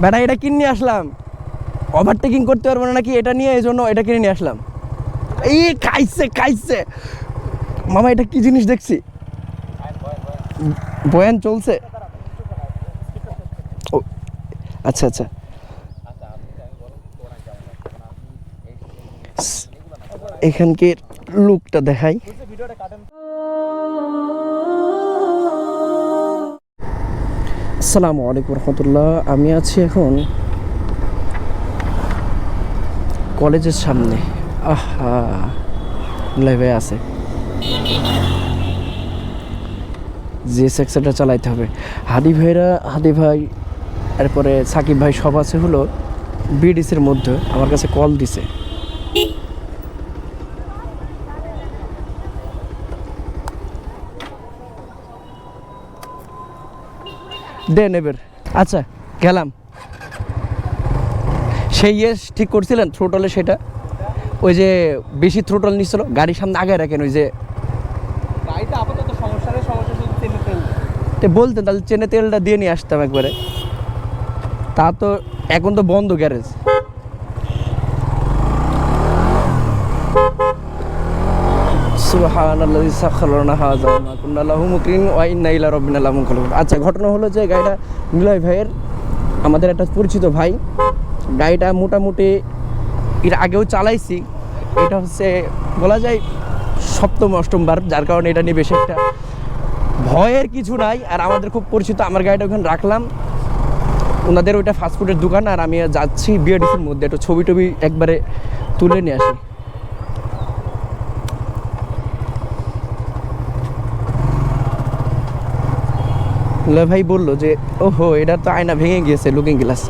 বেটা এটা কিনে নিয়ে আসলাম। ওভারটেকিং করতে পারব না নাকি? এটা নিয়ে এই জন্য এটা কিনে নিয়ে আসলাম। এই খাইছে খাইছে। মামা, এটা কি জিনিস দেখছি? বয়ান চলছে। ও আচ্ছা আচ্ছা। এখানকার লুকটা দেখাই। আসসালামু আলাইকুম রহমতুল্লাহ। আমি আছি এখন কলেজের সামনে। আহা লাইভে আছে। যে সেক্সনটা চালাইতে হবে। হাদি ভাইরা, হাদি ভাই, এরপরে সাকিব ভাই সব আছে হলো বিডিসির মধ্যে। আমার কাছে কল দিছে। দেন এবার আচ্ছা গেলাম। সেই ইয়ে ঠিক করছিলেন থ্রোটলে সেটা? ওই যে বেশি থ্রোটল নিচ্ছিল গাড়ির সামনে আগে রাখেন ওই যে। বলতেন তাহলে চেনে তেলটা দিয়ে নিয়ে আসতাম একবারে। তা তো এখন তো বন্ধ গ্যারেজ। সুবহানাল্লাযী সাখারা লানা হাযা ওয়া মা কুন্না লাহু মুকরিন ওয়া ইন্না ইলা রাব্বিনা লামুনকালিবুন আচ্ছা ঘটনা হলো যে গাড়িটা নিলয় ভাইয়ের, আমাদের একটা পরিচিত ভাই, গাড়িটা মোটামুটি এর আগেও চালাইছি, এটা হচ্ছে বলা যায় সপ্তম অষ্টমবার যার কারণে এটা নিয়ে বেশি একটা ভয়ের কিছু নাই। আর আমাদের খুব পরিচিত, আমার গাড়িটা ওখানে রাখলাম। ওনাদের ওইটা ফাস্টফুডের দোকান, আর আমি যাচ্ছি বিএডিসির মধ্যে। একটু ছবি টবি একবারে তুলে নিয়ে আসি। ভাই বলল যে, ওহো, এটা তো আয়না ভেঙে গিয়েছে লুকিং গ্লাস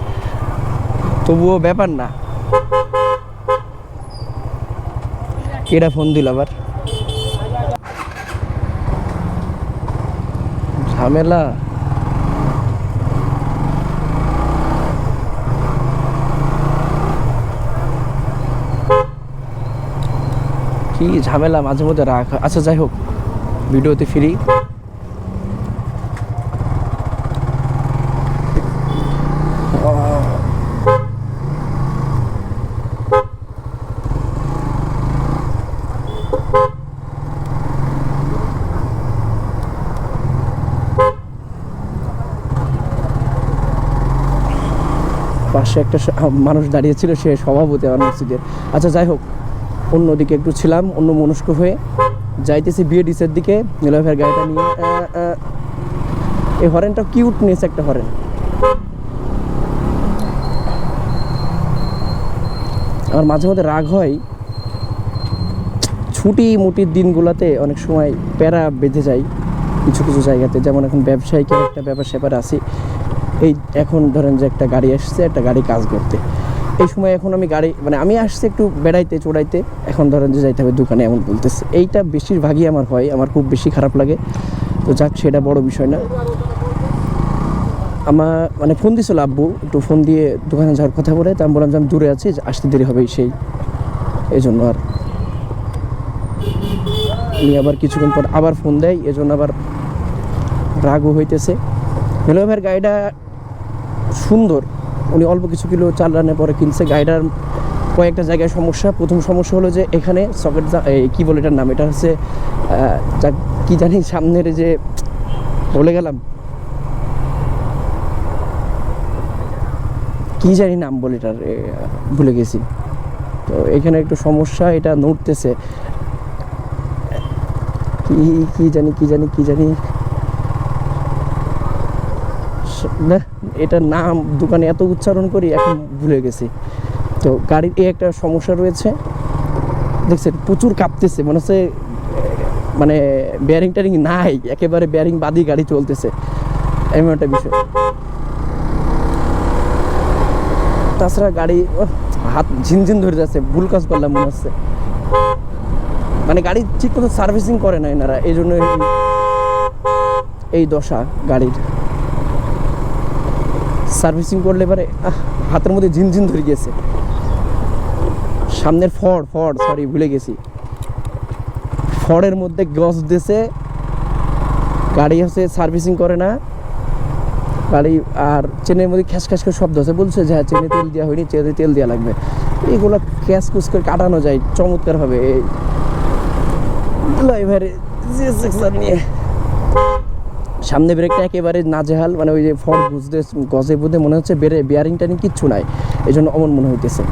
তবুও ব্যাপার না। এটা ফোন দিল আবার? ঝামেলা। কি ঝামেলা, মাঝে মধ্যে রাখ আচ্ছা যাই হোক, ভিডিওতে ফিরি। পাশে একটা মানুষ দাঁড়িয়ে ছিল, সে সভাপতি আমার মসজিদের আচ্ছা যাই হোক, অন্যদিকে একটু ছিলাম অন্য মনস্ক হয়ে যাইতেছি বিএডিসের দিকে, নীলভের গাড়িটা নিয়ে। এই হরেনটা কিউটনেস একটা হরেন। আমার মাঝে মধ্যে রাগ হয়, ছুটি মুটির দিনগুলোতে অনেক সময় প্যারা বেঁধে যায় কিছু কিছু জায়গাতে। যেমন এখন ব্যবসায়িকের একটা ব্যাপার স্যাপার আছে। এই এখন ধরেন যে একটা গাড়ি আসছে, একটা গাড়ি কাজ করতে। এই সময় এখন আমি গাড়ি মানে আমি আসছি একটু বেড়াইতে, চড়াইতে, এখন ধরেন যে যাইতে হবে দোকানে এমন বলতেছে। এইটা বেশিরভাগই আমার হয়, আমার খুব বেশি খারাপ লাগে। তো যাক, সেটা বড় বিষয় না। আমার মানে ফোন দিছিল আব্বু, একটু ফোন দিয়ে দোকানে যাওয়ার কথা বলে, তা আমি বললাম যে আমি দূরে আছি আসতে দেরি হবে সেই। এই জন্য আর উনি আবার কিছুক্ষণ পর আবার ফোন দেয়, এজন্য আবার রাগও হইতেছে। মেলো ভাইয়ের গাড়িটা সুন্দর। উনি অল্প কিছু কিলো চালানোর পরে কিনছে। গাড়িটার কয়েকটা জায়গায় সমস্যা। প্রথম সমস্যা হলো যে এখানে সকেট কী বলে এটার নাম? এটা হচ্ছে কি জানি সামনের যে, বলে গেলাম। কি জানি নাম বলে এটার ভুলে গেছি। তো এখানে একটু সমস্যা, এটা নড়তেছে। কি কি জানি কি জানি কি জানি। না। এটার নাম দোকানে এত উচ্চারণ করি, এখন ভুলে গেছি। তো গাড়ির এই একটা সমস্যা রয়েছে। দেখছেন, প্রচুর কাঁপতেছে, মনে হচ্ছে মানে বেয়ারিং ট্যারিং নাই, একেবারে বেয়ারিং বাদি গাড়ি চলতেছে। এমন একটা বিষয়। তাছাড়া গাড়ি হাত ঝিনঝিন ধরে যাচ্ছে, ভুল কাজ করলাম মনে হচ্ছে। মানে গাড়ি ঠিক মতো সার্ভিসিং করে না এনারা, এই জন্য এই দশা গাড়ির। সার্ভিসিং করলে এবারে হাতের মধ্যে ঝিনঝিন ধরে গেছে সামনের ফড় ফড় সরি ভুলে গেছি। ফড়ের মধ্যে গস দিয়েছে গাড়ি হচ্ছে সার্ভিসিং করে না। গাড়ি আর চেনের মধ্যে খ্যাস খ্যাস করে শব্দ আছে, বলছে যে হ্যাঁ চেনে তেল দেওয়া হয়নি, চেনে তেল দেওয়া লাগবে। এইগুলো ক্যাস কুস করে কাটানো যায়, চমৎকারভাবে। এই ড্রাইভারে নিয়ে। সামনে ব্রেকটা একেবারে নাজেহাল মানে ওই যে ফর বুঝতে, গজে বুঝতে মনে হচ্ছে বেড়ে বিয়ারিং টারিং কিচ্ছু নাই। এই জন্য অমন মনে হইতেছে।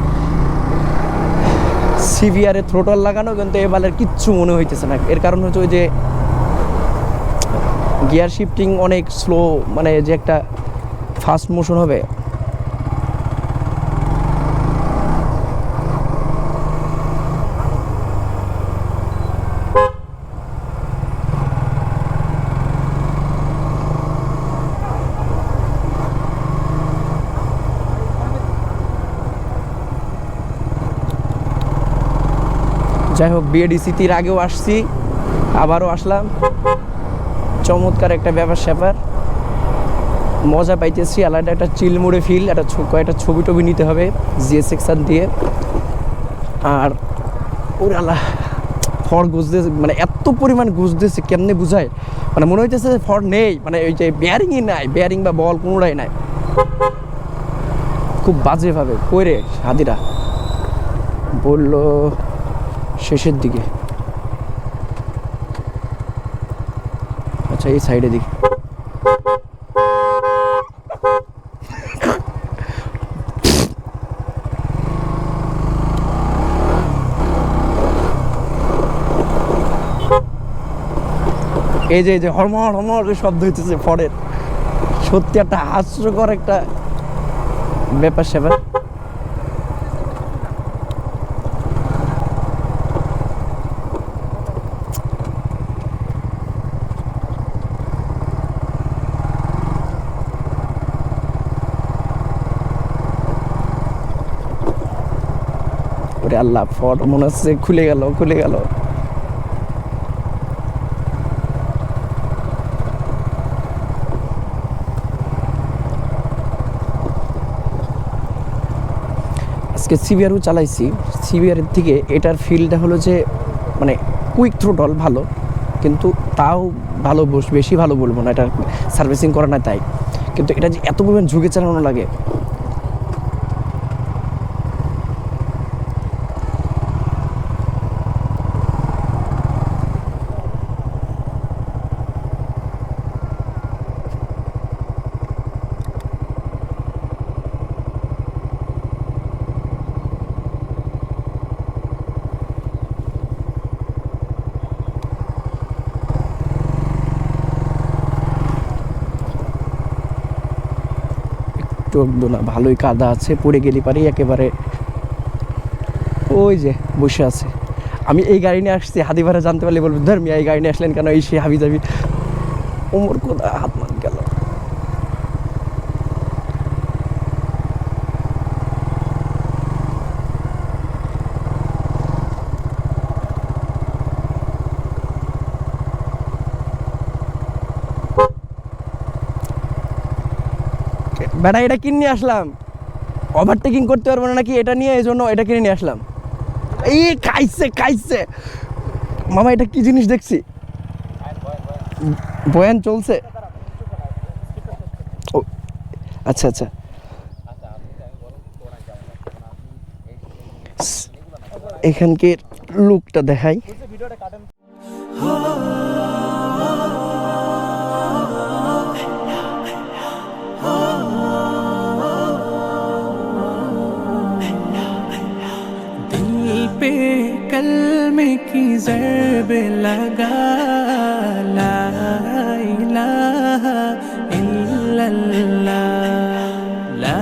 সিভিয়ারে থ্রোটল লাগানো কিন্তু এবারের কিচ্ছু মনে হইতেছে না। এর কারণ হচ্ছে ওই যে গিয়ার শিফটিং অনেক স্লো মানে যে একটা ফাস্ট মোশন হবে যাই হোক বিএডিসিটির আগেও আসছি, আবারও আসলাম। চমৎকার একটা ব্যাপার স্যাপার। মজা পাইতেছি, আলাদা একটা চিল মোড়ে ফিল একটা কয়েকটা ছবি টবি নিতে হবে, জিএস সেকশন দিয়ে। আর ওর আল্লাহ, ফর গুজতেছে মানে এত পরিমাণ গুজতেছে কেমনে বুঝায়? মানে মনে হইতেছে যে ফর নেই মানে ওই যে বেয়ারিংই নাই বেয়ারিং বা বল কোনোটাই নাই। খুব বাজেভাবে, কইরে হাদিরা। বলল শেষের দিকে। আচ্ছা এই সাইডে দিকে। এই যে এই যে হরমর হরমর শব্দ হইতেছে ফরের। সত্যি একটা হাস্যকর একটা ব্যাপার স্যাপার ওরে আল্লাহ ফট মনে হচ্ছে খুলে গেল খুলে গেল। আজকে সিবিআরও চালাইছি। সিবিআরের থেকে এটার ফিলটা হলো যে মানে কুইক থ্রোটল ভালো, কিন্তু তাও ভালো বেশি ভালো বলব না, এটা সার্ভিসিং করা না তাই। কিন্তু এটা যে এত পরিমাণ ঝুঁকে চালানো লাগে চোখ দোলা ভালোই কাদা আছে, পড়ে গেলি পারি একেবারে ওই যে বসে আছে। আমি এই গাড়ি নিয়ে আসছি হাদি ভাড়া জানতে পারলে বলব, ধর্মিয়া, এই গাড়ি নিয়ে আসলেন কেন? এই সে হাবি যাবি ওমর কোথায় হাত মান গেল? বেটা, এটা কিনে নিয়ে আসলাম। ওভারটেকিং করতে পারব না নাকি? এটা নিয়ে এই জন্য এটা কিনে নিয়ে আসলাম। এই খাইছে খাইছে। মামা, এটা কি জিনিস দেখছি? বয়ান চলছে। ও আচ্ছা আচ্ছা। এখানকার লুকটা দেখাই। पे कलमे की जरब लगा ला इलाहा इल्लल्लाह ला